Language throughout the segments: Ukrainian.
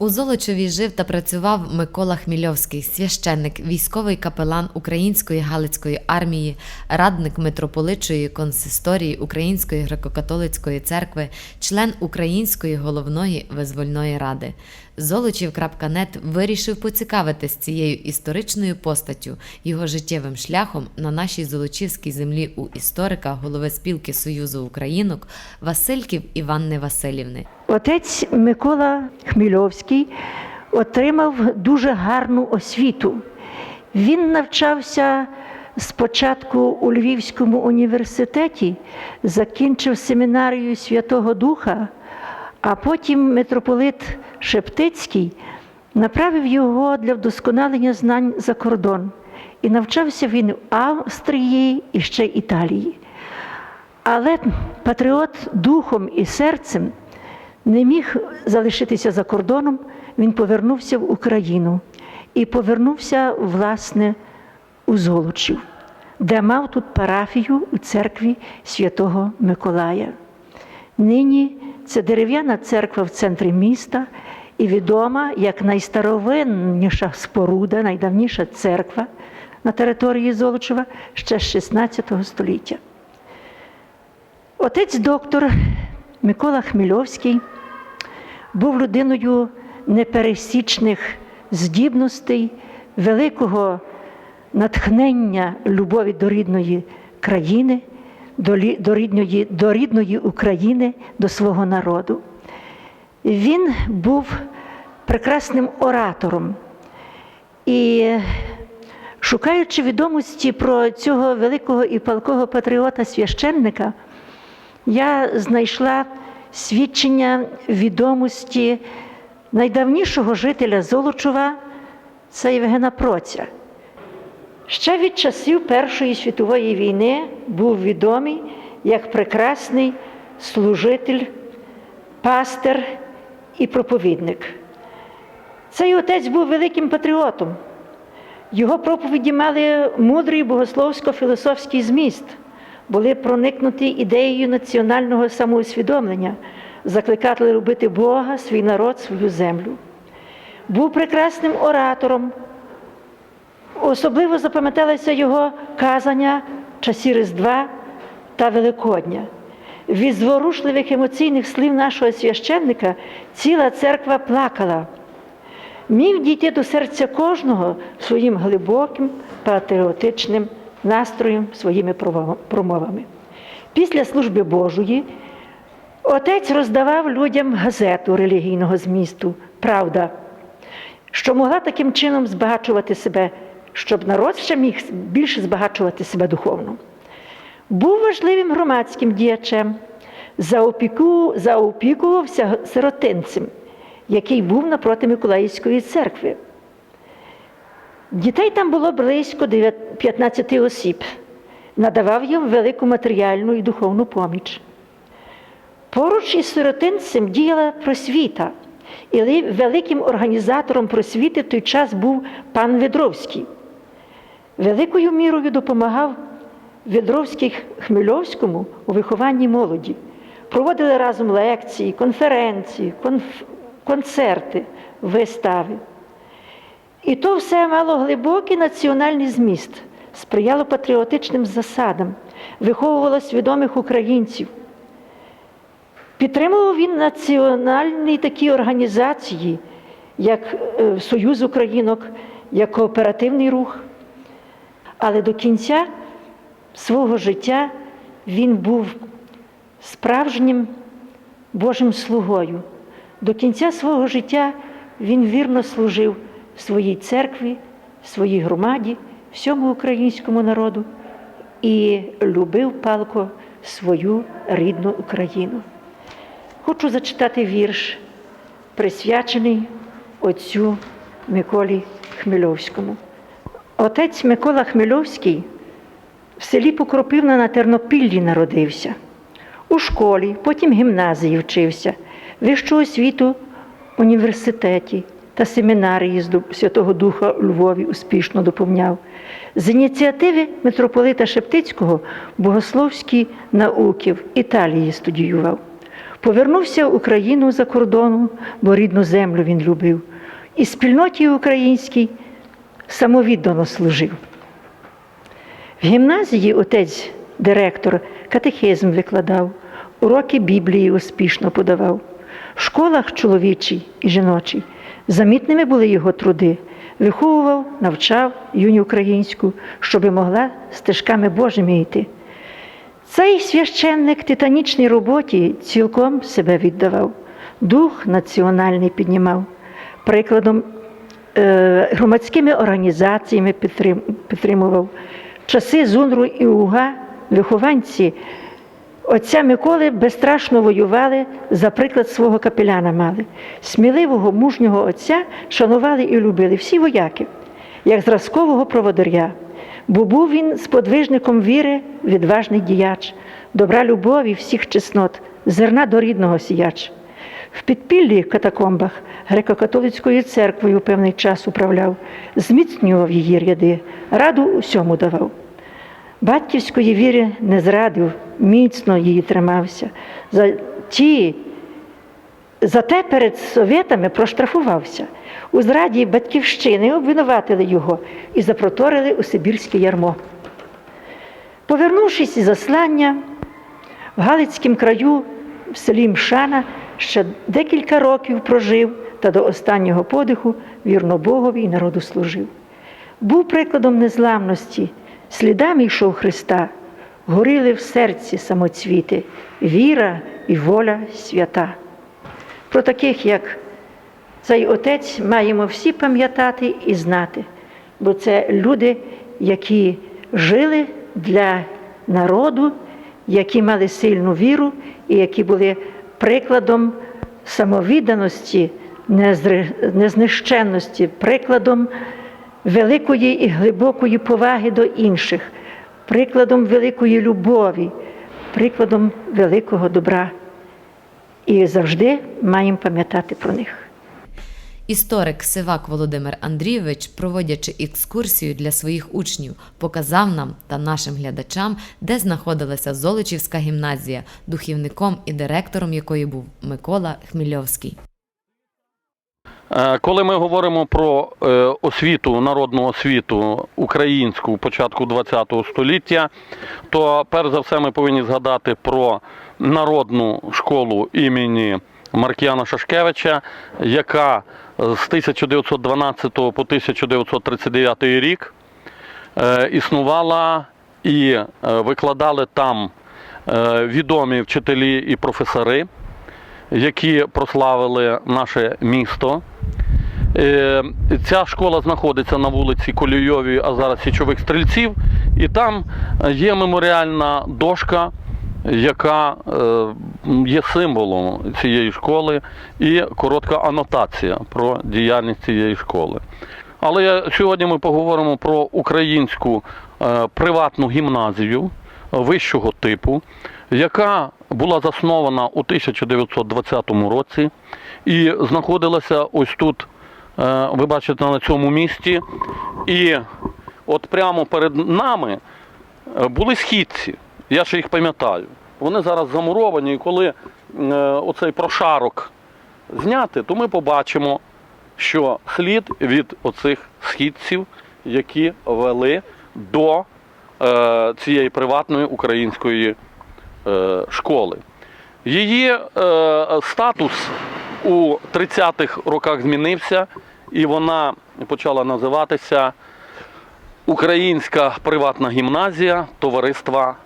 У Золочеві жив та працював Микола Хмільовський, священник, військовий капелан Української Галицької армії, радник митрополичої консисторії Української греко-католицької церкви, член Української головної визвольної ради. Золочів.нет вирішив поцікавитись цією історичною постаттю, його життєвим шляхом на нашій Золочівській землі у історика, голови спілки Союзу Українок Васильків Іванни Васильівни. Отець Микола Хмільовський отримав дуже гарну освіту. Він навчався спочатку у Львівському університеті, закінчив семінарію Святого Духа, а потім митрополит Шептицький направив його для вдосконалення знань за кордон. І навчався він в Австрії і ще Італії. Але патріот духом і серцем не міг залишитися за кордоном, він повернувся в Україну і повернувся, власне, у Золочів, де мав тут парафію у церкві святого Миколая. Нині це дерев'яна церква в центрі міста і відома як найстаровинніша споруда, найдавніша церква на території Золочева ще з 16 століття. Отець доктор Микола Хмільовський був людиною непересічних здібностей, великого натхнення любові до рідної країни, до, рідної, до рідної України, до свого народу. Він був прекрасним оратором. І шукаючи відомості про цього великого і палкого патріота священника, я знайшла свідчення відомості найдавнішого жителя Золочова це Євгена Проця. Ще від часів Першої світової війни був відомий як прекрасний служитель, пастир і проповідник. Цей отець був великим патріотом. Його проповіді мали мудрий богословсько-філософський зміст, були проникнуті ідеєю національного самоусвідомлення, закликали любити Бога, свій народ, свою землю. Був прекрасним оратором. Особливо запам'яталися його казання часі Різдва та Великодня. Від зворушливих емоційних слів нашого священника ціла церква плакала міг дійти до серця кожного своїм глибоким патріотичним настроєм, своїми промовами. Після служби Божої отець роздавав людям газету релігійного змісту Правда, що могла таким чином збагачувати себе, щоб народ ще міг більше збагачувати себе духовно. Був важливим громадським діячем, заопіку, заопікувався сиротинцем, який був напроти Миколаївської церкви. Дітей там було близько 15 осіб, надавав їм велику матеріальну і духовну поміч. Поруч із сиротинцем діяла просвіта, і великим організатором просвіти в той час був пан Ведровський. Великою мірою допомагав Ведровський Хмельовському у вихованні молоді. Проводили разом лекції, конференції, конф- концерти, вистави. І то все мало глибокий національний зміст, сприяло патріотичним засадам, виховувало свідомих українців. Підтримував він національні такі організації, як е, Союз Українок, як кооперативний рух. Але до кінця свого життя він був справжнім Божим слугою. До кінця свого життя він вірно служив своїй церкві, своїй громаді, всьому українському народу і любив палко свою рідну Україну. Хочу зачитати вірш, присвячений отцю Миколі Хмельовському. Отець Микола Хмельовський в селі Покропивна на Тернопіллі народився. У школі, потім гімназії вчився, вищу освіту в університеті та семінарії Святого Духа у Львові успішно доповняв. З ініціативи митрополита Шептицького богословські науки в Італії студіював. Повернувся в Україну за кордону, бо рідну землю він любив, і спільноті українській самовіддано служив. В гімназії отець директор катехизм викладав, уроки Біблії успішно подавав. В школах чоловічий і жіночий замітними були його труди. Виховував, навчав юню українську, щоби могла стежками Божими йти. Цей священник титанічній роботі цілком себе віддавав, дух національний піднімав. Прикладом е, громадськими організаціями підтрим- підтримував. Часи Зунру і Уга вихованці отця Миколи безстрашно воювали, за приклад свого капеляна мали. Сміливого, мужнього отця шанували і любили всі вояки, як зразкового проводаря. Бо був він сподвижником віри, відважний діяч, добра любові всіх чеснот, зерна до рідного сіяч. В підпіллі катакомбах греко-католицькою церквою певний час управляв, зміцнював її ряди, раду усьому давав. Батьківської віри не зрадив, міцно її тримався. За ті Зате перед совєтами проштрафувався. У зраді батьківщини обвинуватили його і запроторили у Сибірське ярмо. Повернувшись із заслання, в Галицькому краю, в селі Мшана, ще декілька років прожив та до останнього подиху вірно Богові і народу служив. Був прикладом незламності, слідами йшов Христа, горіли в серці самоцвіти, віра і воля свята. Про таких, як цей отець, маємо всі пам'ятати і знати, бо це люди, які жили для народу, які мали сильну віру і які були прикладом самовідданості, незнищенності, прикладом великої і глибокої поваги до інших, прикладом великої любові, прикладом великого добра. І завжди маємо пам'ятати про них. Історик Сивак Володимир Андрійович, проводячи екскурсію для своїх учнів, показав нам та нашим глядачам, де знаходилася Золочівська гімназія, духівником і директором якої був Микола Хмільовський. Е, Коли ми говоримо про е, освіту, народну освіту українську початку ХХ століття, то перш за все ми повинні згадати про народну школу імені Маркіяна Шашкевича, яка з 1912 по 1939 рік е, існувала і викладали там відомі вчителі і професори, які прославили наше місто. Е, Ця школа знаходиться на вулиці Колійовій, а зараз Січових стрільців, і там є меморіальна дошка, яка е, є символом цієї школи, і коротка анотація про діяльність цієї школи. Але сьогодні ми поговоримо про українську е, приватну гімназію вищого типу, яка була заснована у 1920 році і знаходилася ось тут, е, ви бачите, на цьому місці. І от прямо перед нами е, були східці. Я ще їх пам'ятаю. Вони зараз замуровані, і коли е, оцей прошарок зняти, то ми побачимо, що слід від оцих східців, які вели до цієї приватної української е, школи. Її е, статус у 30-х роках змінився, і вона почала називатися Українська приватна гімназія товариства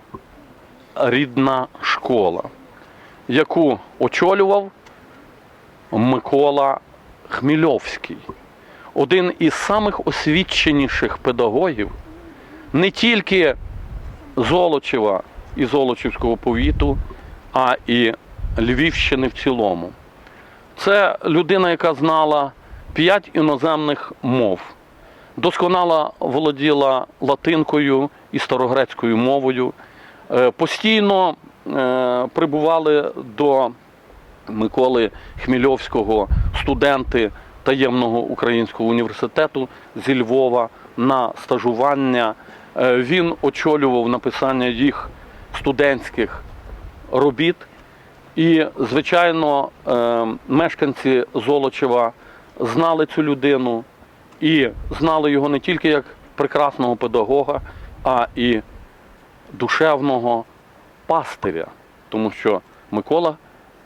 Рідна школа, яку очолював Микола Хмільовський, один із самих освіченіших педагогів не тільки Золочева і Золочівського повіту, а і Львівщини в цілому. Це людина, яка знала п'ять іноземних мов, досконало володіла латинкою і старогрецькою мовою, Е, постійно е, прибували до Миколи Хмільовського студенти таємного українського університету зі Львова на стажування. Е, Він очолював написання їх студентських робіт І, звичайно, е, мешканці Золочева знали цю людину і знали його не тільки як прекрасного педагога, а і душевного пастиря. Тому що Микола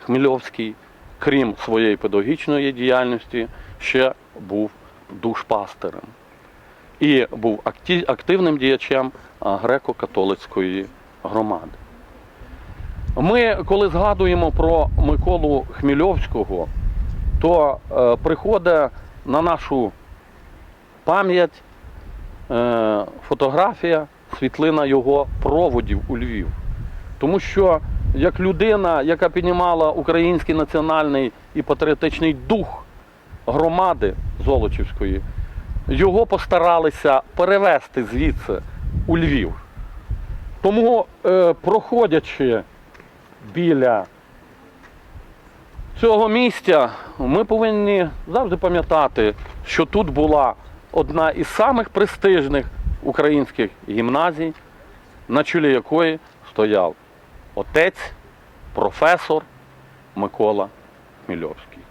Хмельовський, крім своєї педагогічної діяльності, ще був душпастирем і був активним діячем греко-католицької громади. Ми, коли згадуємо про Миколу Хмельовського, то е, приходить на нашу пам'ять е, фотографія, світлина його проводів у Львів. Тому що як людина, яка піднімала український національний і патріотичний дух громади Золочівської, його постаралися перевезти звідси у Львів. Тому, е, проходячи біля цього місця, ми повинні завжди пам'ятати, що тут була одна із самих престижних українських гімназій, на чолі якої стояв отець, професор Микола Хмельовський.